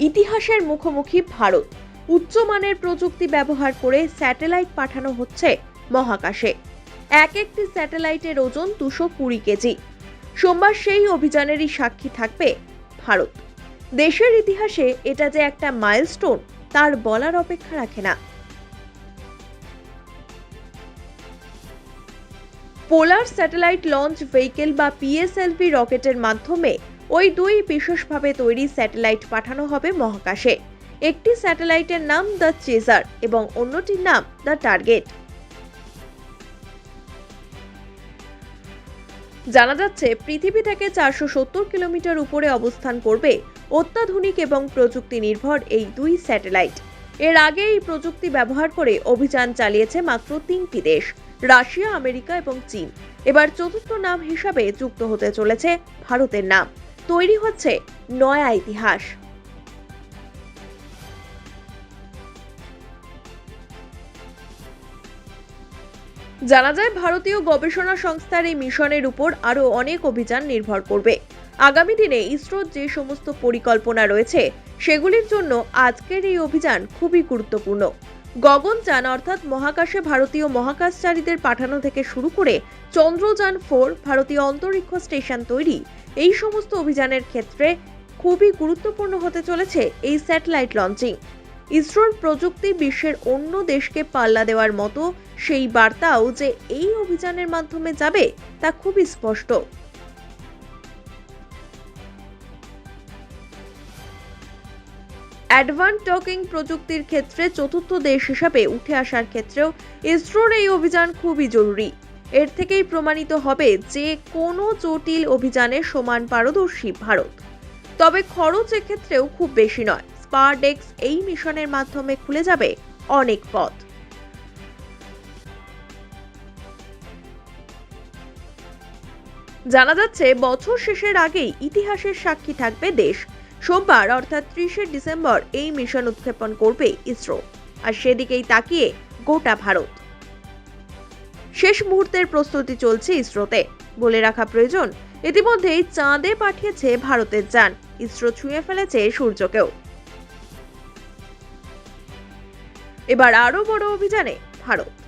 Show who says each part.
Speaker 1: ইতিহাসের মুখোমুখি ভারত। উচ্চমানের প্রযুক্তি ব্যবহার করে স্যাটেলাইট পাঠানো হচ্ছে মহাকাশে। এক একটি স্যাটেলাইটের ওজন দুশো কুড়ি কেজি। সোমবার সেই অভিযানেরই সাক্ষী থাকবে ভারত। দেশের ইতিহাসে এটা যে একটা মাইলস্টোন, তার বলার অপেক্ষা রাখে না। পোলার স্যাটেলাইট লঞ্চ ভেহিকেল বা পিএসএলভি রকেটের মাধ্যমে ওই দুই বিশেষভাবে তৈরি স্যাটেলাইট পাঠানো হবে মহাকাশে। একটি স্যাটেলাইটের নাম দ্য চেজার এবং অন্যটির নাম দ্য টার্গেট। জানা যাচ্ছে, পৃথিবী থেকে চারশো সত্তর কিলোমিটার উপরে অবস্থান করবে অত্যাধুনিক এবং প্রযুক্তি নির্ভর এই দুই স্যাটেলাইট। এর আগে এই প্রযুক্তি ব্যবহার করে অভিযান চালিয়েছে মাত্র তিনটি দেশ, রাশিয়া, আমেরিকা এবং চীন। এবার চতুর্থ নাম হিসাবে যুক্ত হতে চলেছে ভারতের নাম। তৈরি হচ্ছে নয়া ইতিহাস। জানা যায়, ভারতীয় গবেষণা সংস্থার এই মিশনের উপর আরও অনেক অভিযান নির্ভর করবে। আগামী দিনে ইসরোর যে সমস্ত পরিকল্পনা রয়েছে, সেগুলির জন্য আজকের এই অভিযান খুবই গুরুত্বপূর্ণ। গগনযান অর্থাৎ মহাকাশে ভারতীয় মহাকাশচারীদের পাঠানো থেকে শুরু করে চন্দ্রযান ফোর, ভারতীয় অন্তরিক্ষ স্টেশন তৈরি, এই সমস্ত অভিযানের ক্ষেত্রে খুবই গুরুত্বপূর্ণ হতে চলেছে এই স্যাটেলাইট লঞ্চিং। ইসরোর প্রযুক্তি বিশ্বের অন্য দেশকে পাল্লা দেওয়ার মতো সেই বার্তাও যে এই অভিযানের মাধ্যমে যাবে, তা খুবই স্পষ্ট। অ্যাডভান্স টকিং প্রযুক্তির ক্ষেত্রে চতুর্থ দেশ হিসাবে উঠে আসার ক্ষেত্রেও ইসরোর এই অভিযান খুবই জরুরি। এর থেকেই প্রমাণিত হবে যে কোনো জটিল অভিযানে সমান পারদর্শী ভারত। তবে খরচ এক্ষেত্রেও খুব বেশি নয়। স্পারডেক্স এই মিশনের মাধ্যমে খুলে যাবে অনেক পথ। জানা যাচ্ছে, বছর শেষের আগেই ইতিহাসের সাক্ষী থাকবে দেশ। সোমবার অর্থাৎ ত্রিশে ডিসেম্বর এই মিশন উৎক্ষেপণ করবে ইসরো। আর সেদিকেই তাকিয়ে গোটা ভারত। শেষ মুহূর্তের প্রস্তুতি চলছে ইসরোতে। বলে রাখা প্রয়োজন, ইতিমধ্যেই চাঁদে পাঠিয়েছে ভারতের যান। ইসরো ছুঁয়ে ফেলেছে সূর্যকেও। এবার আরও বড় অভিযানে Bharat.